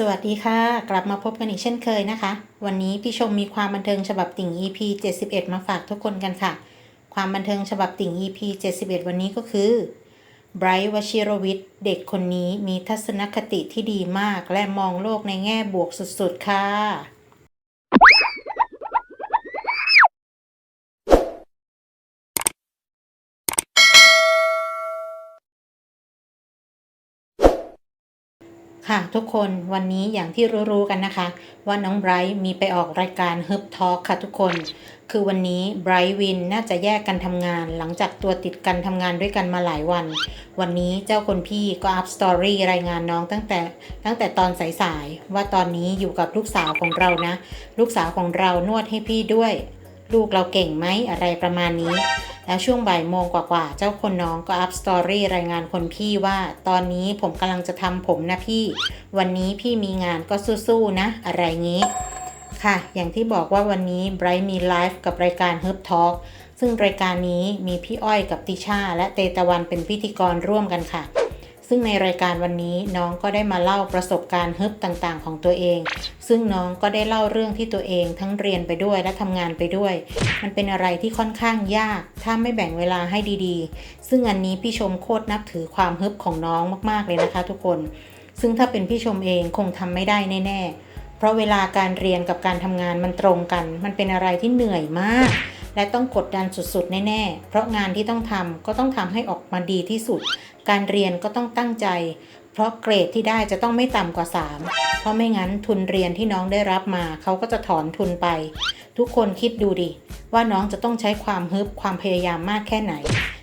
สวัสดีค่ะ กลับมาพบกันอีกเช่นเคยนะคะ วันนี้พี่ชมมีความบันเทิงฉบับติ่ง EP 71 มาฝากทุกคนกันค่ะ ความบันเทิงฉบับติ่ง EP 71 วันนี้ก็คือไบรท์วชิรวิทย์เด็กคนนี้มีทัศนคติที่ดีมาก และมองโลกในแง่บวกสุดๆ ค่ะ ค่ะทุกคนวันนี้อย่างที่รู้ๆกันนะคะ ว่าน้องไบรท์มีไปออกรายการ h ึบทอ k ค่ะทุกคน คือวันนี้ไบรท์วินน่าจะแยกกันทำงาน หลังจากตัวติดกันทำงานด้วยกันมาหลายวัน วันนี้เจ้าคนพี่ก็อัพสตอรี่รายงานน้องตั้งแต่ตั้งแต่ตอนสายๆ ว่าตอนนี้อยู่กับลูกสาวของเรานะ ลูกสาวของเรานวดให้พี่ด้วย ลูกเราเก่งไหมอะไรประมาณนี้ แล้วช่วงบ่ายโมงกว่าๆ เจ้าคนน้องก็อัพสตอรี่รายงานคนพี่ว่า ตอนนี้ผมกำลังจะทำผมนะพี่ วันนี้พี่มีงานก็สู้ๆนะ อะไรงี้ ค่ะ อย่างที่บอกว่าวันนี้ไบรท์มีไลฟ์กับรายการ h ึบทอ k ซึ่งรายการนี้มีพี่อ้อยกับติชาและเตตะวันเป็นพิธีกรร่วมกันค่ะ ซึ่งในรายการวันนี้น้องก็ได้มาเล่าประสบการณ์ฮึบต่างๆ ของตัวเอง ซึ่งน้องก็ได้เล่าเรื่องที่ตัวเองทั้งเรียนไปด้วยและทำงานไปด้วย มันเป็นอะไรที่ค่อนข้างยาก ถ้าไม่แบ่งเวลาให้ดีๆ ซึ่งอันนี้พี่ชมโคตรนับถือความฮึบของน้องมากๆเลยนะคะทุกคน ซึ่งถ้าเป็นพี่ชมเองคงทำไม่ได้แน่ๆ เพราะเวลาการเรียนกับการทำงานมันตรงกัน มันเป็นอะไรที่เหนื่อยมาก และต้องกดดันสุดๆ แน่ๆ เพราะงานที่ต้องทำก็ต้องทำให้ออกมาดีที่สุด การเรียนก็ต้องตั้งใจ เพราะเกรดที่ได้จะต้องไม่ต่ำกว่า 3 เพราะไม่งั้นทุนเรียนที่น้องได้รับมาเขาก็จะถอนทุนไป ทุกคนคิดดูดิ ว่าน้องจะต้องใช้ความฮึบความพยายามมากแค่ไหน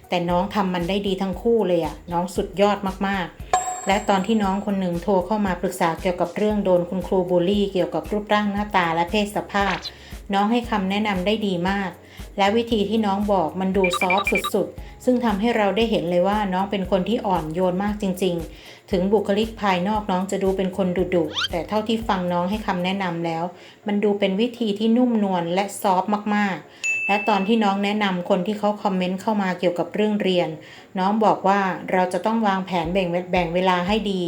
แต่น้องทำมันได้ดีทั้งคู่เลยอะน้องสุดยอดมากๆ และตอนที่น้องคนหนึ่งโทรเข้ามาปรึกษาเกี่ยวกับเรื่องโดนคุณครูบูลลี่ เกี่ยวกับรูปร่างหน้าตาและเพศสภาพ น้องให้คำแนะนำได้ดีมาก และวิธีที่น้องบอกมันดูซอฟต์สุดๆ ซึ่งทำให้เราได้เห็นเลยว่าน้องเป็นคนที่อ่อนโยนมากจริง ๆ ถึงบุคลิกภายนอกน้องจะดูเป็นคนดุดุๆแต่เท่าที่ฟังน้องให้คำแนะนำแล้ว มันดูเป็นวิธีที่นุ่มนวลและซอฟต์มากๆ และตอนที่น้องแนะนำคนที่เขาคอมเมนต์เข้ามาเกี่ยวกับเรื่องเรียน น้องบอกว่าเราจะต้องวางแผนแบ่งแบ่งเวลาให้ดี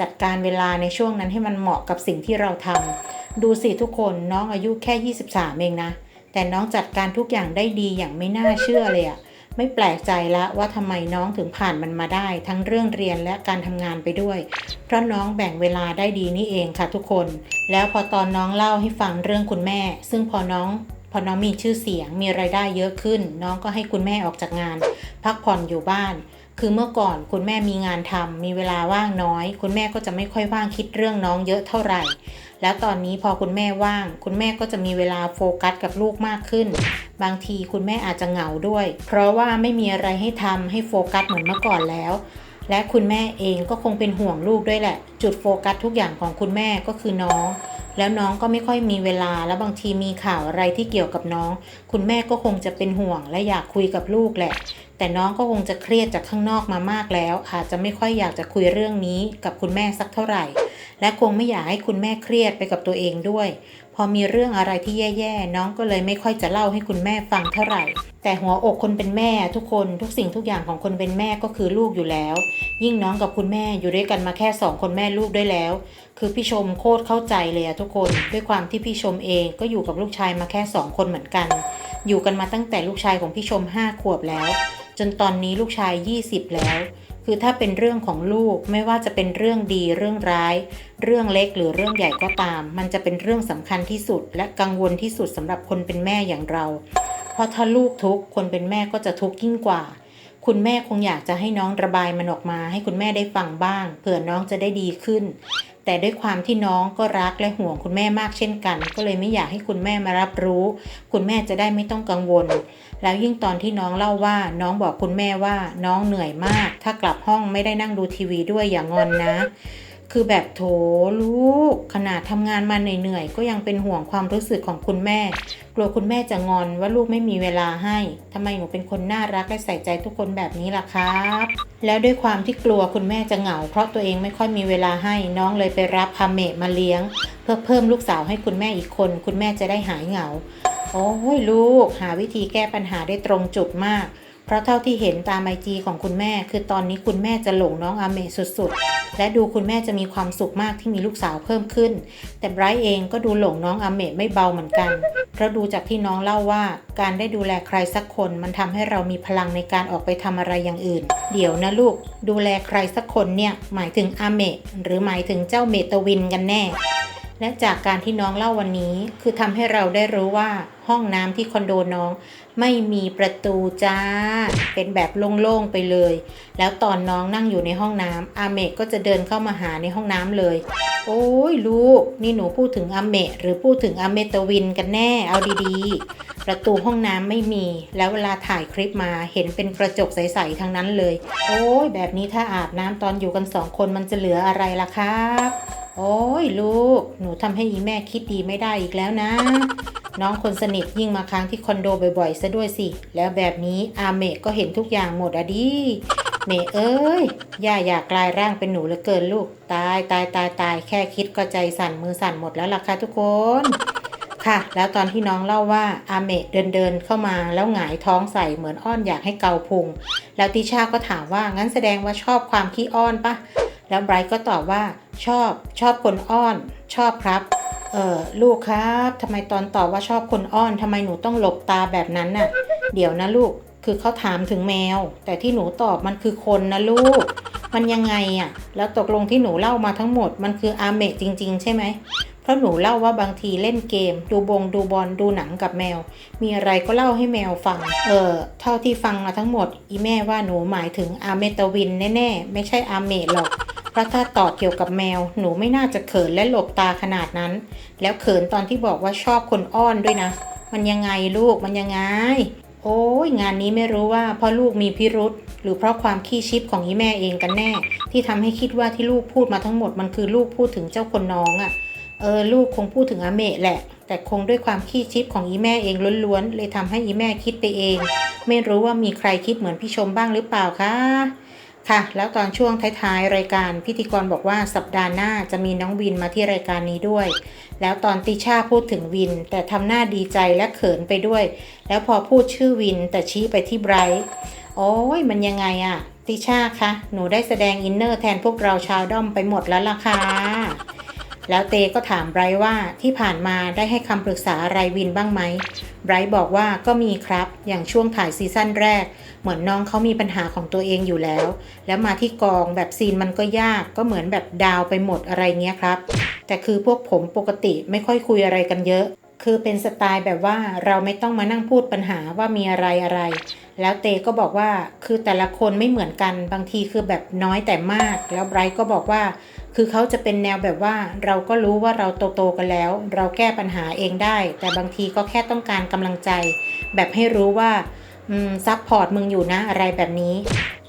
จัดการเวลาในช่วงนั้นให้มันเหมาะกับสิ่งที่เราทำดูสิทุกคนน้องอายุแค่ 23 เองนะ แต่น้องจัดการทุกอย่างได้ดีอย่างไม่น่าเชื่อเลยอะไม่แปลกใจละว่าทำไมน้องถึงผ่านมันมาได้ ทั้งเรื่องเรียนและการทำงานไปด้วย เพราะน้องแบ่งเวลาได้ดีนี่เองค่ะทุกคน แล้วพอตอนน้องเล่าให้ฟังเรื่องคุณแม่ ซึ่งพอน้อง พอน้องมีชื่อเสียงมีไรายได้เยอะขึ้น น้องก็ให้คุณแม่ออกจากงาน พักผ่อนอยู่บ้าน คือเมื่อก่อนคุณแม่มีงานทำมีเวลาว่างน้อย คุณแม่ก็จะไม่ค่อยว่างคิดเรื่องน้องเยอะเท่าไหร่ แล้วตอนนี้พอคุณแม่ว่าง คุณแม่ก็จะมีเวลาโฟกัสกับลูกมากขึ้น บางทีคุณแม่อาจจะเหงาด้วย เพราะว่าไม่มีอะไรให้ทำให้โฟกัสเหมือนเมื่อก่อนแล้วและคุณแม่เองก็คงเป็นห่วงลูกด้วยแหละ จุดโฟกัสทุกอย่างของคุณแม่ก็คือน้อง แล้วน้องก็ไม่ค่อยมีเวลาแล้วบางทีมีข่าวอะไรที่เกี่ยวกับน้อง คุณแม่ก็คงจะเป็นห่วงและอยากคุยกับลูกแหละ แต่น้องก็คงจะเครียดจากข้างนอกมามากแล้ว อาจจะไม่ค่อยอยากจะคุยเรื่องนี้กับคุณแม่สักเท่าไหร่ และคงไม่อยากให้คุณแม่เครียดไปกับตัวเองด้วย พอมีเรื่องอะไรที่แย่ๆน้องก็เลยไม่ค่อยจะเล่าให้คุณแม่ฟังเท่าไหร่ แต่หัวอกคนเป็นแม่ทุกคนทุกสิ่งทุกอย่างของคนเป็นแม่ก็คือลูกอยู่แล้ว ยิ่งน้องกับคุณแม่อยู่ด้วยกันมาแค่สองคนแม่ลูกด้วยแล้ว คือพี่ชมโคตรเข้าใจเลยอะทุกคนด้วยความที่พี่ชมเองก็อยู่กับลูกชายมาแค่สองคนเหมือนกัน อยู่กันมาตั้งแต่ลูกชายของพี่ชมห้าขวบแล้ว จนตอนนี้ลูกชาย 20 แล้ว คือถ้าเป็นเรื่องของลูกไม่ว่าจะเป็นเรื่องดีเรื่องร้าย เรื่องเล็กหรือเรื่องใหญ่ก็ตาม มันจะเป็นเรื่องสำคัญที่สุด และกังวลที่สุดสำหรับคนเป็นแม่อย่างเรา เพราะถ้าลูกทุกคนเป็นแม่ก็จะทุกข์ยิ่งกว่า คุณแม่คงอยากจะให้น้องระบายมันออกมา ให้คุณแม่ได้ฟังบ้าง เผื่อน้องจะได้ดีขึ้น แต่ด้วยความที่น้องก็รักและห่วงคุณแม่มากเช่นกัน ก็เลยไม่อยากให้คุณแม่มารับรู้ คุณแม่จะได้ไม่ต้องกังวล แล้วยิ่งตอนที่น้องเล่าว่า น้องบอกคุณแม่ว่าน้องเหนื่อยมาก ถ้ากลับห้องไม่ได้นั่งดูทีวีด้วยอย่างอนนะ คือแบบโถลูก ขนาดทำงานมาเหนื่อยๆ ก็ยังเป็นห่วงความรู้สึกของคุณแม่ กลัวคุณแม่จะงอนว่าลูกไม่มีเวลาให้ทำไมหนูเป็นคนน่ารักและใส่ใจทุกคนแบบนี้ล่ะครับ แล้วด้วยความที่กลัวคุณแม่จะเหงา เพราะตัวเองไม่ค่อยมีเวลาให้น้องเลยไปรับอาเมะมาเลี้ยง เพื่อเพิ่มลูกสาวให้คุณแม่อีกคน คุณแม่จะได้หายเหงา โอ้ยลูก หาวิธีแก้ปัญหาได้ตรงจุดมาก เพราะเท่าที่เห็นตามไอจีของคุณแม่ คือตอนนี้คุณแม่จะหลงน้องอาเมสุดๆ และดูคุณแม่จะมีความสุขมากที่มีลูกสาวเพิ่มขึ้น แต่ไบรท์เองก็ดูหลงน้องอาเมไม่เบาเหมือนกัน เพราะดูจากที่น้องเล่าว่า การได้ดูแลใครสักคนมันทำให้เรามีพลังในการออกไปทำอะไรอย่างอื่น เดี๋ยวนะลูก ดูแลใครสักคนเนี่ยหมายถึงอาเมหรือหมายถึงเจ้าเมตวินกันแน่ และจากการที่น้องเล่าวันนี้ คือทำให้เราได้รู้ว่าห้องน้ำที่คอนโดน้อง ไม่มีประตูจ้า เป็นแบบโล่งๆไปเลย แล้วตอนน้องนั่งอยู่ในห้องน้ำอาเมก็จะเดินเข้ามาหาในห้องน้ำเลย โอ้ยลูก นี่หนูพูดถึงอาเมะหรือพูดถึงอาเมตวินกันแน่ เอาดีๆ ประตูห้องน้ำไม่มี แล้วเวลาถ่ายคลิปมาเห็นเป็นกระจกใสๆทั้งนั้นเลย โอ้ยแบบนี้ถ้าอาบน้ำตอนอยู่กันสองคนมันจะเหลืออะไรล่ะครับ โอ้ยลูก หนูทำให้อีแม่คิดดีไม่ได้อีกแล้วนะ น้องคนสนิทยิ่งมาค้างที่คอนโดบ่อยๆซะด้วยสิ แล้วแบบนี้อาเมะก็เห็นทุกอย่างหมดอะดิเมเอ้ย ย่าอยากกลายร่างเป็นหนูเหลือเกินลูก ตายตายตายตายแค่คิดก็ใจสั่นมือสั่นหมดแล้วล่ะค่ะทุกคน ค่ะ แล้วตอนที่น้องเล่าว่าอาเมะเดินเดินเข้ามาแล้วหงายท้องใส่เหมือนอ้อนอยากให้เกาพุง แล้วติชาก็ถามว่างั้นแสดงว่าชอบความขี้อ้อนปะ แล้วไบรท์ก็ตอบว่าชอบชอบคนอ้อนชอบครับเออลูกครับทำไมตอนตอบว่าชอบคนอ้อนทำไมหนูต้องหลบตาแบบนั้นน่ะ เดี๋ยวนะลูกคือเขาถามถึงแมว แต่ที่หนูตอบมันคือคนนะลูก มันยังไงอะแล้วตกลงที่หนูเล่ามาทั้งหมดมันคืออาเมะจริง ๆ ใช่ไหม เพราะหนูเล่าว่าบางทีเล่นเกม ดูบงดูบอลดูหนังกับแมว มีอะไรก็เล่าให้แมวฟัง เออเท่าที่ฟังมาทั้งหมด อีแม่ว่าหนูหมายถึงอาเมตาวินแน่ๆ ไม่ใช่อาเมะหรอกเพราะถ้าตอบเกี่ยวกับแมว หนูไม่น่าจะเขินและหลบตาขนาดนั้น แล้วเขินตอนที่บอกว่าชอบคนอ้อนด้วยนะ มันยังไงลูกมันยังไง โอ้ยงานนี้ไม่รู้ว่าเพราะลูกมีพิรุษหรือเพราะความขี้ชิปของอีแม่เองกันแน่ ที่ทำให้คิดว่าที่ลูกพูดมาทั้งหมดมันคือลูกพูดถึงเจ้าคนน้องอะ่ะ เออลูกคงพูดถึงอาเมะแหละ แต่คงด้วยความขี้ชิปของอีแม่เองล้วนๆเลยทำให้อีแม่คิดไปเอง ไม่รู้ว่ามีใครคิดเหมือนพี่ชมบ้างหรือเปล่าคะค่ะ แล้วตอนช่วงท้ายๆ รายการพิธีกรบอกว่าสัปดาห์หน้าจะมีน้องวินมาที่รายการนี้ด้วย แล้วตอนติชาพูดถึงวิน แต่ทำหน้าดีใจและเขินไปด้วย แล้วพอพูดชื่อวินแต่ชี้ไปที่ไบรท์โอ้ยมันยังไงอะติชาคะหนูได้แสดงอินเนอร์แทนพวกเราชาวด้อมไปหมดแล้วล่ะค่ะ แล้วเตก็ถามไบรท์ว่าที่ผ่านมาได้ให้คำปรึกษาอะไรวินบ้างไหมไบรท์บอกว่าก็มีครับ อย่างช่วงถ่ายซีซั่นแรก เหมือนน้องเขามีปัญหาของตัวเองอยู่แล้ว แล้วมาที่กองแบบซีนมันก็ยาก ก็เหมือนแบบดาวไปหมดอะไรเงี้ยครับ แต่คือพวกผมปกติไม่ค่อยคุยอะไรกันเยอะ คือเป็นสไตล์แบบว่าเราไม่ต้องมานั่งพูดปัญหาว่ามีอะไรอะไร แล้วเตก็บอกว่าคือแต่ละคนไม่เหมือนกันบางทีคือแบบน้อยแต่มาก แล้วไบรท์ก็บอกว่า คือเขาจะเป็นแนวแบบว่าเราก็รู้ว่าเราโตๆกันแล้ว เราแก้ปัญหาเองได้ แต่บางทีก็แค่ต้องการกำลังใจ แบบให้รู้ว่าอืมซัพพอร์ตมึงอยู่นะอะไรแบบนี้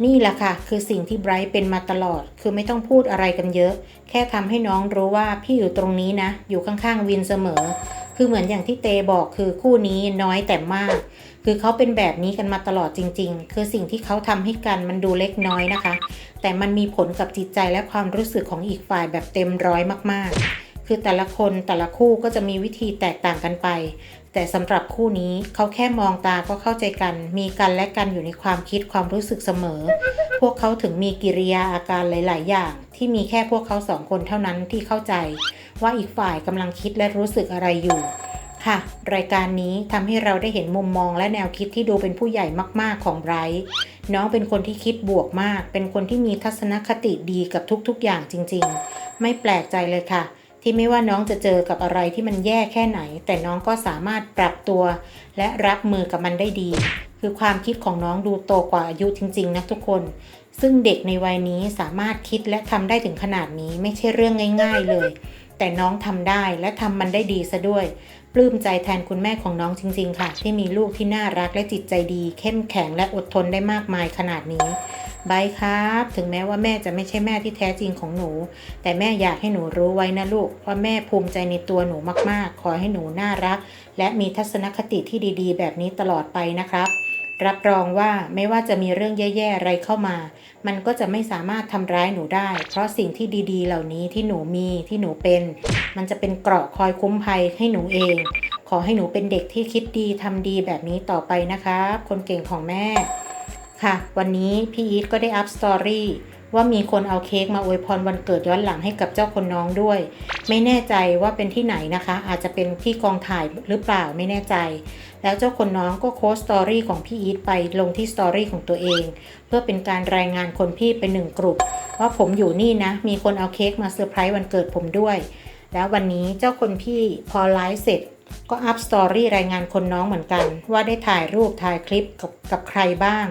นี่แหละค่ะ คือสิ่งที่ไบรท์เป็นมาตลอด คือไม่ต้องพูดอะไรกันเยอะ แค่ทำให้น้องรู้ว่าพี่อยู่ตรงนี้นะ อยู่ข้างๆวินเสมอ คือเหมือนอย่างที่เตบอกคือคู่นี้น้อยแต่มาก คือเขาเป็นแบบนี้กันมาตลอดจริง ๆ คือสิ่งที่เขาทำให้กันมันดูเล็กน้อยนะคะ แต่มันมีผลกับจิตใจและความรู้สึกของอีกฝ่ายแบบเต็มร้อยมากๆ คือแต่ละคนแต่ละคู่ก็จะมีวิธีแตกต่างกันไป แต่สำหรับคู่นี้เขาแค่มองตาก็เข้าใจกัน มีกันและกันอยู่ในความคิดความรู้สึกเสมอ พวกเขาถึงมีกิริยาอาการหลาย ๆ อย่าง ที่มีแค่พวกเขาสองคนเท่านั้นที่เข้าใจ ว่าอีกฝ่ายกำลังคิดและรู้สึกอะไรอยู่ ค่ะ รายการนี้ทำให้เราได้เห็นมุมมองและแนวคิดที่ดูเป็นผู้ใหญ่มาก ๆ ของไบรท์น้องเป็นคนที่คิดบวกมาก เป็นคนที่มีทัศนคติดีกับทุกๆ อย่างจริง ๆ ไม่แปลกใจเลยค่ะ ที่ไม่ว่าน้องจะเจอกับอะไรที่มันแย่แค่ไหน แต่น้องก็สามารถปรับตัว และรับมือกับมันได้ดี คือความคิดของน้องดูโตกว่าอายุจริง ๆ นะทุกคนซึ่งเด็กในวัยนี้สามารถคิดและทำได้ถึงขนาดนี้ไม่ใช่เรื่องง่าย ๆ เลย แต่น้องทำได้และทำมันได้ดีซะด้วย ปลื้มใจแทนคุณแม่ของน้องจริง ๆ ค่ะ ที่มีลูกที่น่ารักและจิตใจดี เข้มแข็งและอดทนได้มากมายขนาดนี้บายครับ ถึงแม้ว่าแม่จะไม่ใช่แม่ที่แท้จริงของหนู แต่แม่อยากให้หนูรู้ไว้นะลูกว่าแม่ภูมิใจในตัวหนูมากๆ ขอให้หนูน่ารัก และมีทัศนคติที่ดี ๆ แบบนี้ตลอดไปนะครับ รับรองว่าไม่ว่าจะมีเรื่องแย่ๆอะไรเข้ามา มันก็จะไม่สามารถทำร้ายหนูได้ เพราะสิ่งที่ดีๆ เหล่านี้ที่หนูมีที่หนูเป็น มันจะเป็นเกราะคอยคุ้มภัยให้หนูเอง ขอให้หนูเป็นเด็กที่คิดดีทำดีแบบนี้ต่อไปนะครับ คนเก่งของแม่ ค่ะ วันนี้พี่อีทก็ได้อัพสตอรี่ ว่ามีคนเอาเค้กมาอวยพรวันเกิดย้อนหลังให้กับเจ้าคนน้องด้วย ไม่แน่ใจว่าเป็นที่ไหนนะคะ อาจจะเป็นที่กองถ่ายหรือเปล่าไม่แน่ใจ แล้วเจ้าคนน้องก็โค้ดสตอรี่ของพี่อีทไปลงที่สตอรี่ของตัวเอง เพื่อเป็นการรายงานคนพี่เป็นหนึ่งกลุ่มว่าผมอยู่นี่นะ มีคนเอาเค้กมาเซอร์ไพรส์วันเกิดผมด้วย แล้ววันนี้เจ้าคนพี่พอไลฟ์เสร็จก็อัพสตอรี่รายงานคนน้องเหมือนกัน ว่าได้ถ่ายรูปถ่ายคลิปกับกับใครบ้าง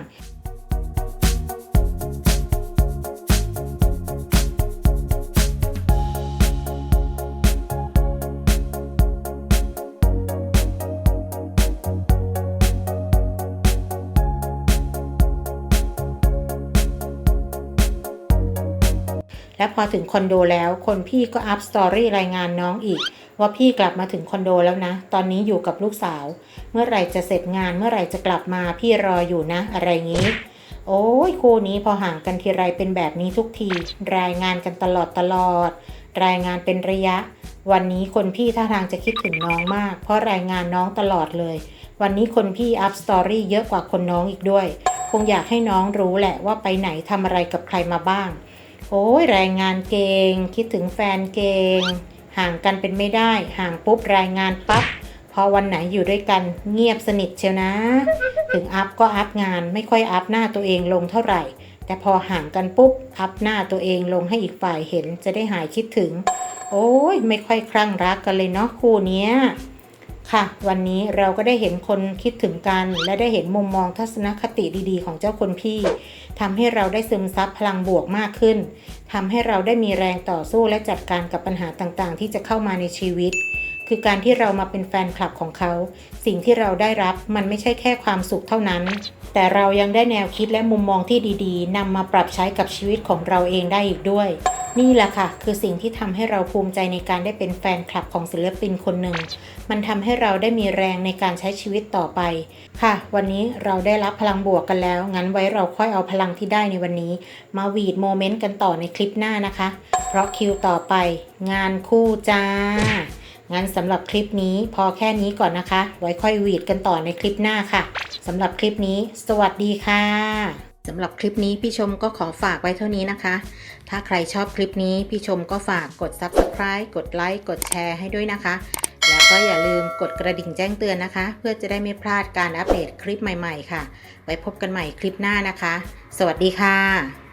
และพอถึงคอนโดแล้ว คนพี่ก็อัพสตอรี่รายงานน้องอีก ว่าพี่กลับมาถึงคอนโดแล้วนะ ตอนนี้อยู่กับลูกสาว เมื่อไหร่จะเสร็จงานเมื่อไหร่จะกลับมาพี่รออยู่นะ อะไรงี้ โอ้ยคู่นี้พอห่างกันทีไรเป็นแบบนี้ทุกที รายงานกันตลอดตลอด รายงานเป็นระยะ วันนี้คนพี่ท่าทางจะคิดถึงน้องมาก เพราะรายงานน้องตลอดเลย วันนี้คนพี่อัพสตอรี่เยอะกว่าคนน้องอีกด้วย คงอยากให้น้องรู้แหละว่าไปไหนทำอะไรกับใครมาบ้าง โอ้ยรายงานเก่งคิดถึงแฟนเก่งห่างกันเป็นไม่ได้ ห่างปุ๊บรายงานปั๊บพอวันไหนอยู่ด้วยกันเงียบสนิทเชียวนะ ถึงอัพก็อัพงานไม่ค่อยอัพหน้าตัวเองลงเท่าไหร่ แต่พอห่างกันปุ๊บอัพหน้าตัวเองลงให้อีกฝ่ายเห็นจะได้หายคิดถึง โอ้ยไม่ค่อยคลั่งรักกันเลยเนาะคู่เนี้ย ค่ะ วันนี้เราก็ได้เห็นคนคิดถึงกัน และได้เห็นมุมมองทัศนคติดีๆ ของเจ้าคนพี่ทำให้เราได้ซึมซับพลังบวกมากขึ้นทำให้เราได้มีแรงต่อสู้และจัดการกับปัญหาต่างๆ ที่จะเข้ามาในชีวิต คือการที่เรามาเป็นแฟนคลับของเขา สิ่งที่เราได้รับมันไม่ใช่แค่ความสุขเท่านั้น แต่เรายังได้แนวคิดและมุมมองที่ดีๆนำมาปรับใช้กับชีวิตของเราเองได้อีกด้วย นี่แหละค่ะ คือสิ่งที่ทำให้เราภูมิใจในการได้เป็นแฟนคลับของศิลปินคนหนึ่ง มันทำให้เราได้มีแรงในการใช้ชีวิตต่อไป ค่ะ วันนี้เราได้รับพลังบวกกันแล้ว งั้นไว้เราค่อยเอาพลังที่ได้ในวันนี้ มาวีดโมเมนต์กันต่อในคลิปหน้านะคะ เพราะคิวต่อไป งานคู่จ้า งั้นสำหรับคลิปนี้พอแค่นี้ก่อนนะคะ ไว้ค่อยวีดกันต่อในคลิปหน้าค่ะสำหรับคลิปนี้ สวัสดีค่ะสำหรับคลิปนี้พี่ชมก็ขอฝากไว้เท่านี้นะคะ ถ้าใครชอบคลิปนี้พี่ชมก็ฝากกด subscribe กดไลค์กดแชร์ให้ด้วยนะคะ แล้วก็อย่าลืมกดกระดิ่งแจ้งเตือนนะคะ เพื่อจะได้ไม่พลาดการอัปเดตคลิปใหม่ๆ ค่ะ ไว้พบกันใหม่คลิปหน้านะคะ สวัสดีค่ะ